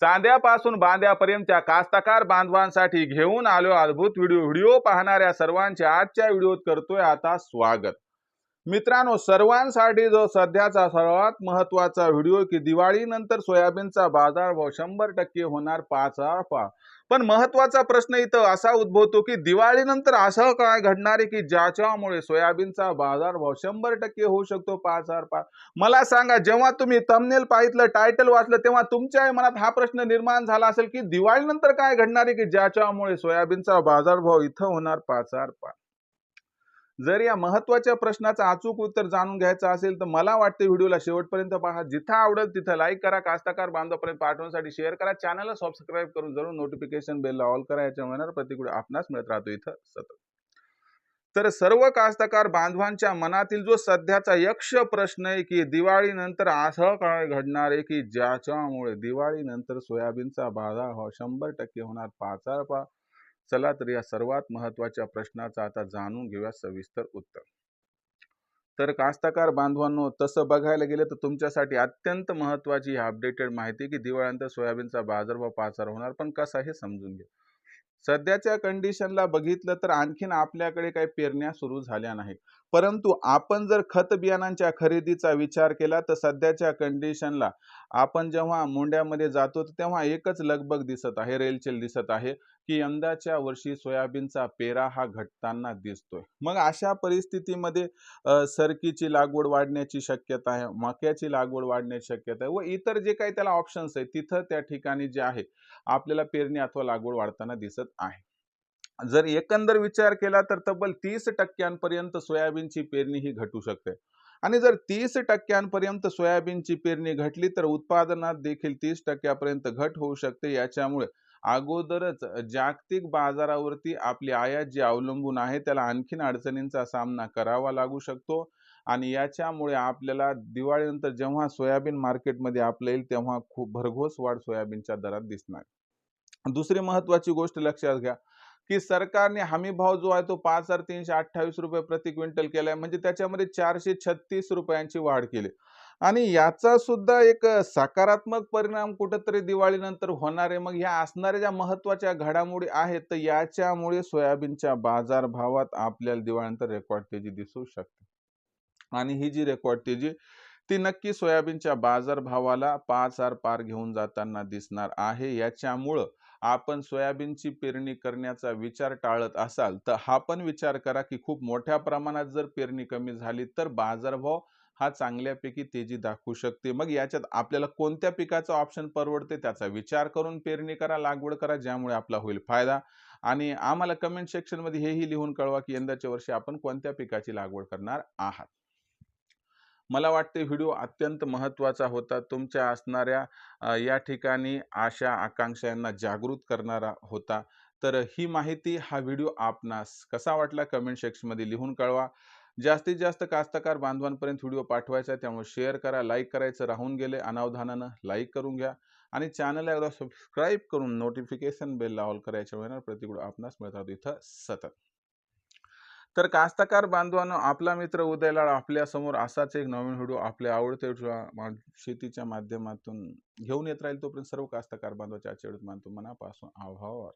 चांद्यापासून बांद्यापर्यंतच्या कास्तकार बांधवांसाठी घेऊन आलो अद्भुत व्हिडिओ. व्हिडिओ पाहणाऱ्या सर्वांचे आजच्या व्हिडिओत करतोय आता स्वागत. मित्रांनो सर्वांसाठी जो सध्याचा सर्वात महत्त्वाचा व्हिडिओ की दिवाळीनंतर सोयाबीनचा बाजारभाव शंभर टक्के होणार पाच हजार पा पण महत्त्वाचा प्रश्न इथं असा उद्भवतो की दिवाळीनंतर असं काय घडणार आहे की ज्याच्यामुळे सोयाबीनचा बाजारभाव शंभर टक्के होऊ शकतो पाच हजार पाच मला सांगा जेव्हा तुम्ही तमनेल पाहितलं टायटल वाचलं तेव्हा तुमच्याही मनात हा प्रश्न निर्माण झाला असेल की दिवाळीनंतर काय घडणार आहे की ज्याच्यामुळे सोयाबीनचा बाजारभाव इथं होणार पाच हजार पाच जर या महत्त्वाच्या प्रश्नाचं अचूक उत्तर जाणून घ्यायचं असेल तर मला वाटते व्हिडिओला शेवटपर्यंत पहा. जिथं आवडेल तिथं लाईक करा कास्ताकार बांधवापर्यंत पाठवण्यासाठी शेअर करा. चॅनलला सबस्क्राईब करून जरूर नोटिफिकेशन बेलला ऑल करा. याच्या मनावर प्रतिकृती आपणास मिळत राहतो इथं सतत. तर सर्व कास्तकार बांधवांच्या मनातील जो सध्याचा यक्ष प्रश्न आहे की दिवाळीनंतर असं काय घडणार आहे की ज्याच्यामुळे दिवाळीनंतर सोयाबीनचा बाजारभाव हो, शंभर टक्के होणार. पाचार पा चला तर या सर्वात महत्त्वाच्या प्रश्नाचं आता जाणून घेऊया सविस्तर उत्तर. तर कास्तकार बांधवांनो तसं बघायला गेलं तर तुमच्यासाठी अत्यंत महत्वाची ही अपडेटेड माहिती की दिवाळीनंतर सोयाबीनचा बाजारभाव पाचार होणार पण कसा हे समजून घ्या. सध्याच्या कंडिशनला बघितलं तर आणखीन आपल्याकडे काही पेरण्या सुरू झाल्या नाही परंतु आपण जर खत बियाणांच्या खरेदीचा विचार केला तर सध्याच्या कंडिशनला आपण जेव्हा मुंड्यामध्ये जातो तेव्हा एकच लगबग दिसत आहे रेलचेल दिसत आहे की यंदाच्या वर्षी सोयाबीनचा पेरा हा घटताना दिसतोय. मग अशा परिस्थितीमध्ये सरकीची लागवड वाढण्याची शक्यता आहे मक्याची लागवड वाढण्याची शक्यता आहे व इतर जे काही त्याला ऑप्शन्स आहेत तिथं त्या ठिकाणी जे आहे आपल्याला पेरणी अथवा लागवड वाढताना दिसत आहे. जर एकंदर विचार केला तर तब्बल तीस टक्क्यांपर्यंत सोयाबीनची पेरणी ही घटू शकते. आणि जर तीस टक्क्यांपर्यंत सोयाबीनची पेरणी घटली तर उत्पादनात देखील तीस टक्क्यापर्यंत घट होऊ शकते. याच्यामुळे अगोदरच जागतिक बाजारावरती आपली आयात जी अवलंबून आहे त्याला आणखीन अडचणींचा सामना करावा लागू शकतो. आणि याच्यामुळे आपल्याला दिवाळीनंतर जेव्हा सोयाबीन मार्केटमध्ये आपल्या येईल तेव्हा खूप भरघोस वाढ सोयाबीनच्या दरात दिसणार. दुसरी महत्वाची गोष्ट लक्षात घ्या. की सरकारने हमी भाव जो आहे तो पाच हजार तीनशे अठ्ठावीस रुपये प्रति क्विंटल केलाय. म्हणजे त्याच्यामध्ये चारशे छत्तीस रुपयांची वाढ केली. आणि याचा सुद्धा एक सकारात्मक परिणाम कुठंतरी दिवाळीनंतर होणार आहे. मग ह्या असणाऱ्या ज्या महत्त्वाच्या घडामोडी आहेत तर याच्यामुळे सोयाबीनच्या बाजारभावात आपल्याला दिवाळीनंतर रेकॉर्ड तेजी दिसू शकते. आणि ही जी रेकॉर्ड तेजी ती नक्की सोयाबीनच्या बाजारभावाला पाच आर पार घेऊन जाताना दिसणार आहे. याच्यामुळं आपण सोयाबीनची पेरणी करण्याचा विचार टाळत असाल तर हा पण विचार करा की खूप मोठ्या प्रमाणात जर पेरणी कमी झाली तर बाजारभाव हा चांगल्यापैकी तेजी दाखवू शकते. मग याच्यात आपल्याला कोणत्या पिकाचं ऑप्शन परवडते त्याचा विचार करून पेरणी करा लागवड करा ज्यामुळे आपला होईल फायदा. आणि आम्हाला कमेंट सेक्शनमध्ये हेही लिहून कळवा की यंदाच्या वर्षी आपण कोणत्या पिकाची लागवड करणार आहात. मला वाटते व्हिडिओ अत्यंत महत्त्वाचा होता. तुमच्या असणाऱ्या या ठिकाणी आशा आकांक्षा यांना जागृत करणारा होता. तर ही माहिती हा व्हिडिओ आपणास कसा वाटला कमेंट सेक्शनमध्ये लिहून कळवा. जास्तीत जास्त कास्तकार बांधवांपर्यंत व्हिडिओ पाठवायचा त्यामुळे शेअर करा लाईक करायचं राहून गेले अनावधानानं लाईक करून घ्या. आणि चॅनलला एकदा सबस्क्राईब करून नोटिफिकेशन बेल ऑल करायच्या वेळेला प्रतिकूल आपणास मिळतात. इथं सतत. तर कास्तकार बांधवांनो आपला मित्र उदयलाड आपल्यासमोर असाच एक नवीन व्हिडिओ आपल्या आवडत्या शेतीच्या माध्यमातून घेऊन येत राहील तोपर्यंत सर्व कास्तकार बांधवाच्या चेडूत मानतो मनापासून आभार.